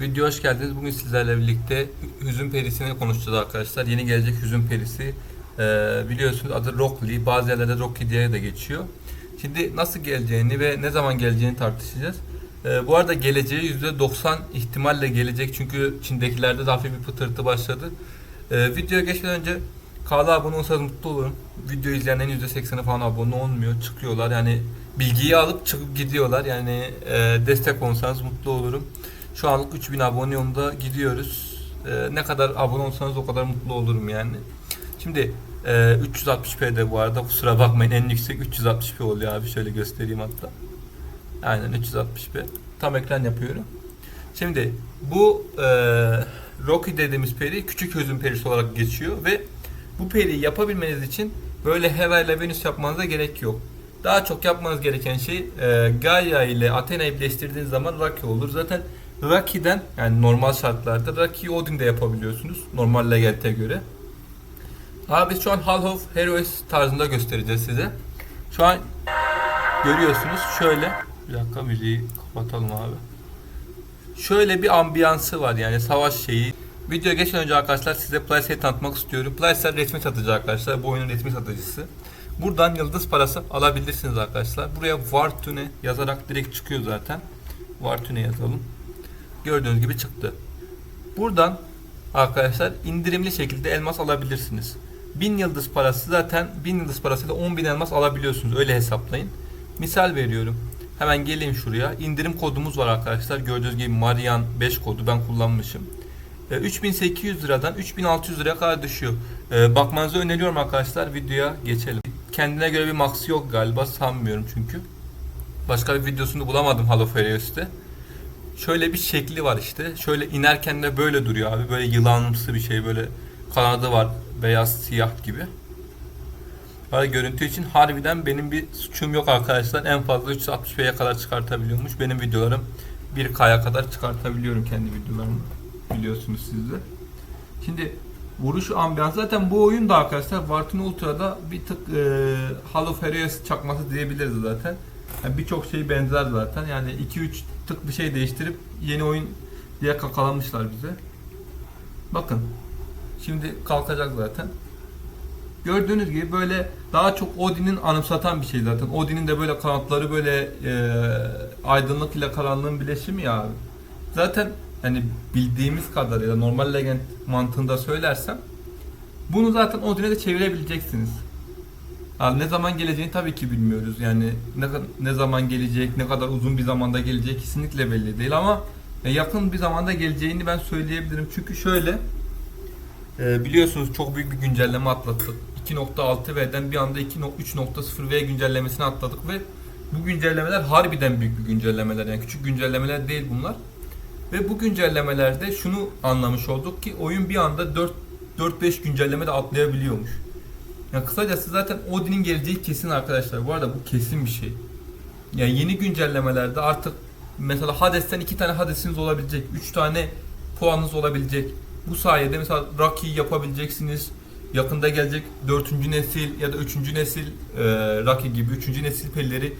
Video hoş geldiniz. Bugün sizlerle birlikte Hüzün Perisi'ni konuşacağız arkadaşlar. Yeni gelecek Hüzün Perisi. Ee, biliyorsunuz adı Rockly. Bazı yerlerde Rocky diye de geçiyor. Şimdi nasıl geleceğini ve ne zaman geleceğini tartışacağız. Ee, bu arada geleceği %90 ihtimalle gelecek. Çünkü Çin'dekilerde de hafif bir pıtırtı başladı. Ee, videoya geçmeden önce kanala abone olsanız mutlu olurum. Video izleyenlerin %80'i falan abone olmuyor. Çıkıyorlar yani bilgiyi alıp çıkıp gidiyorlar. Yani e, destek olsanız mutlu olurum. Şu anlık 3000 abone yolunda gidiyoruz. Ee, ne kadar abone olsanız o kadar mutlu olurum yani. Şimdi e, 360p'de bu arada kusura bakmayın en yüksek 360p oluyor abi şöyle göstereyim hatta. Aynen 360p. Tam ekran yapıyorum. Şimdi bu e, Rocky dediğimiz peri küçük hüzün perisi olarak geçiyor ve bu periyi yapabilmeniz için böyle Hera ile Venüs yapmanıza gerek yok. Daha çok yapmanız gereken şey e, Gaia ile Athena'yı birleştirdiğiniz zaman Rocky olur. Zaten Rocky'den yani normal şartlarda Rocky'yi Odin'de yapabiliyorsunuz. Normal legalite göre. Abi biz şu an Hall of Heroes tarzında göstereceğiz size. Şu an görüyorsunuz şöyle. Bir dakika müziği kapatalım abi. Şöyle bir ambiyansı var yani savaş şeyi. Videoya geçmeden önce arkadaşlar size Playset'i tanıtmak istiyorum. Playset resmi satıcı arkadaşlar. Bu oyunun resmi satıcısı. Buradan yıldız parası alabilirsiniz arkadaşlar. Buraya Vartune yazarak direkt çıkıyor zaten. Vartune yazalım. Gördüğünüz gibi çıktı. Buradan arkadaşlar indirimli şekilde elmas alabilirsiniz. 1000 yıldız parası zaten 1000 yıldız parasıyla 10.000 elmas alabiliyorsunuz. Öyle hesaplayın. Misal veriyorum. Hemen geleyim şuraya. İndirim kodumuz var arkadaşlar. Gördüğünüz gibi Marian 5 kodu ben kullanmışım. E, 3800 liradan 3600 liraya kadar düşüyor. E, bakmanızı öneriyorum arkadaşlar. Videoya geçelim. Kendine göre bir max yok galiba sanmıyorum çünkü. Başka bir videosunu bulamadım Halo Furios'te. Şöyle bir şekli var işte. Şöyle inerken de böyle duruyor abi. Böyle yılanımsı bir şey böyle kanadı var. Beyaz siyah gibi. Böyle görüntü için harbiden benim bir suçum yok arkadaşlar. En fazla 360p'ye kadar çıkartabiliyormuş. Benim videolarım 1K'ya kadar çıkartabiliyorum kendi videolarımı. Biliyorsunuz siz de. Şimdi vuruş ambiyans zaten bu oyun da arkadaşlar Vartun Ultra'da bir tık e, Halo Furious çakması diyebiliriz zaten. Yani birçok şey benzer zaten. Yani 2-3 tık bir şey değiştirip yeni oyun diye kakalamışlar bize. Bakın. Şimdi kalkacak zaten. Gördüğünüz gibi böyle daha çok Odin'in anımsatan bir şey zaten. Odin'in de böyle kanatları böyle e, aydınlık ile karanlığın bileşimi ya. Zaten hani bildiğimiz kadarıyla normal legend mantığında söylersem bunu zaten Odin'e de çevirebileceksiniz. Yani ne zaman geleceğini tabii ki bilmiyoruz. Yani ne ne zaman gelecek, ne kadar uzun bir zamanda gelecek kesinlikle belli değil ama e, yakın bir zamanda geleceğini ben söyleyebilirim. Çünkü şöyle e, biliyorsunuz çok büyük bir güncelleme atlattık. 2.6V'den bir anda 2.3.0V güncellemesini atladık ve bu güncellemeler harbiden büyük bir güncellemeler. Yani küçük güncellemeler değil bunlar. Ve bu güncellemelerde şunu anlamış olduk ki oyun bir anda 4 4-5 güncellemede atlayabiliyormuş. Yani kısacası zaten Odin'in geleceği kesin arkadaşlar. Bu arada bu kesin bir şey. Yani yeni güncellemelerde artık mesela Hades'ten iki tane Hades'iniz olabilecek. Üç tane puanınız olabilecek. Bu sayede mesela Rocky yapabileceksiniz. Yakında gelecek dördüncü nesil ya da üçüncü nesil e, Rocky gibi üçüncü nesil perileri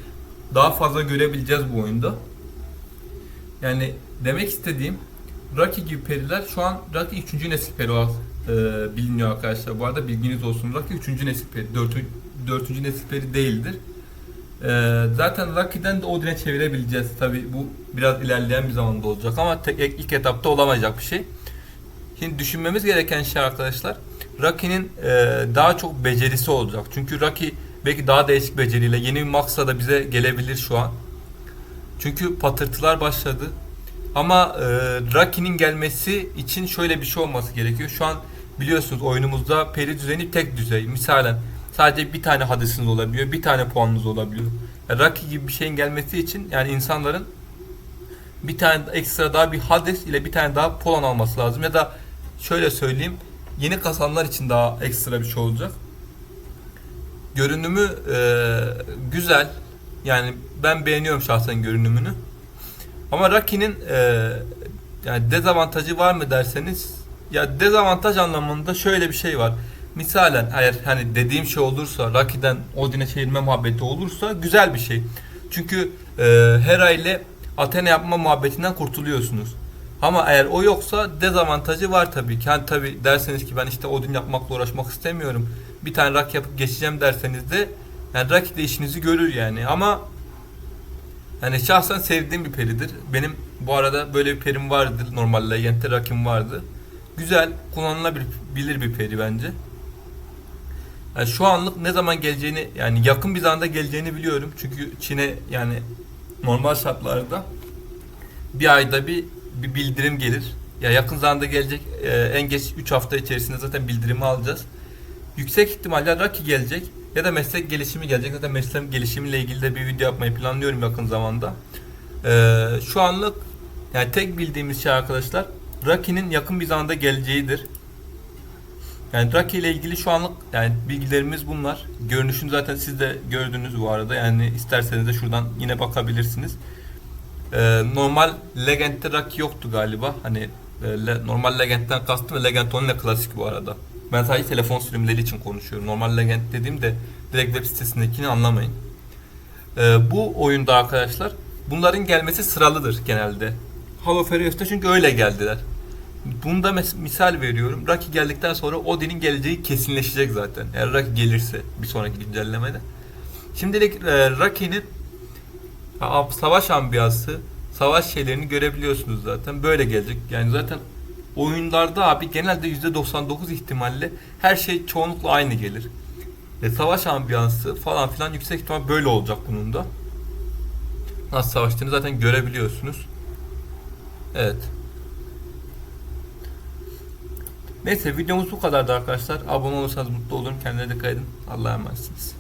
daha fazla görebileceğiz bu oyunda. Yani demek istediğim Rocky gibi periler şu an Rocky 3. nesil peri olarak e, biliniyor arkadaşlar. Bu arada bilginiz olsun. Rocky 3. nesil peri. 4. 4. nesil peri değildir. E, zaten Rocky'den de Odin'e çevirebileceğiz. Tabi bu biraz ilerleyen bir zamanda olacak ama tek, ilk etapta olamayacak bir şey. Şimdi düşünmemiz gereken şey arkadaşlar Rocky'nin e, daha çok becerisi olacak. Çünkü Rocky belki daha değişik beceriyle yeni bir Max'a da bize gelebilir şu an. Çünkü patırtılar başladı. Ama e, Rocky'nin gelmesi için şöyle bir şey olması gerekiyor. Şu an biliyorsunuz oyunumuzda peri düzeni tek düzey. Misalen sadece bir tane hadisiniz olabiliyor, bir tane puanınız olabiliyor. Yani Rocky gibi bir şeyin gelmesi için yani insanların bir tane ekstra daha bir Hades ile bir tane daha puan alması lazım. Ya da şöyle söyleyeyim, yeni kasanlar için daha ekstra bir şey olacak. Görünümü e, güzel. Yani ben beğeniyorum şahsen görünümünü. Ama Rocky'nin e, yani dezavantajı var mı derseniz ya dezavantaj anlamında şöyle bir şey var. Misalen eğer hani dediğim şey olursa Rocky'den Odin'e çevirme muhabbeti olursa güzel bir şey. Çünkü e, Hera ile Athena yapma muhabbetinden kurtuluyorsunuz. Ama eğer o yoksa dezavantajı var tabii ki. Hani tabii derseniz ki ben işte Odin yapmakla uğraşmak istemiyorum. Bir tane rak yapıp geçeceğim derseniz de yani rak de işinizi görür yani. Ama yani şahsen sevdiğim bir peridir. Benim bu arada böyle bir perim vardı. Normal Legend'de rakim vardı. Güzel, kullanılabilir bir peri bence. Yani şu anlık ne zaman geleceğini yani yakın bir zamanda geleceğini biliyorum. Çünkü Çin'e yani normal şartlarda bir ayda bir bir bildirim gelir. Ya yakın zamanda gelecek e, en geç 3 hafta içerisinde zaten bildirimi alacağız. Yüksek ihtimalle Raki gelecek ya da meslek gelişimi gelecek. Zaten meslek gelişimiyle ilgili de bir video yapmayı planlıyorum yakın zamanda. E, şu anlık yani tek bildiğimiz şey arkadaşlar Raki'nin yakın bir zamanda geleceğidir. Yani Rocky ile ilgili şu anlık yani bilgilerimiz bunlar. Görünüşünü zaten siz de gördünüz bu arada. Yani isterseniz de şuradan yine bakabilirsiniz. Ee, normal Legend'de Rocky yoktu galiba. Hani e, le- normal Legend'den kastım ve Legend onun klasik bu arada. Ben sadece telefon sürümleri için konuşuyorum. Normal Legend dediğimde direkt web sitesindekini anlamayın. Ee, bu oyunda arkadaşlar bunların gelmesi sıralıdır genelde. Halo Furios'ta çünkü öyle geldiler. Bunda misal veriyorum. Rocky geldikten sonra Odin'in geleceği kesinleşecek zaten. Eğer Rocky gelirse bir sonraki güncellemede. Şimdilik e, Rocky'nin savaş ambiyansı, savaş şeylerini görebiliyorsunuz zaten. Böyle gelecek. Yani zaten oyunlarda abi genelde %99 ihtimalle her şey çoğunlukla aynı gelir. E, savaş ambiyansı falan filan yüksek ihtimal böyle olacak bunun da. Nasıl savaştığını zaten görebiliyorsunuz. Evet. Neyse videomuz bu kadardı arkadaşlar. Abone olursanız mutlu olurum. Kendinize dikkat edin. Allah'a emanetsiniz.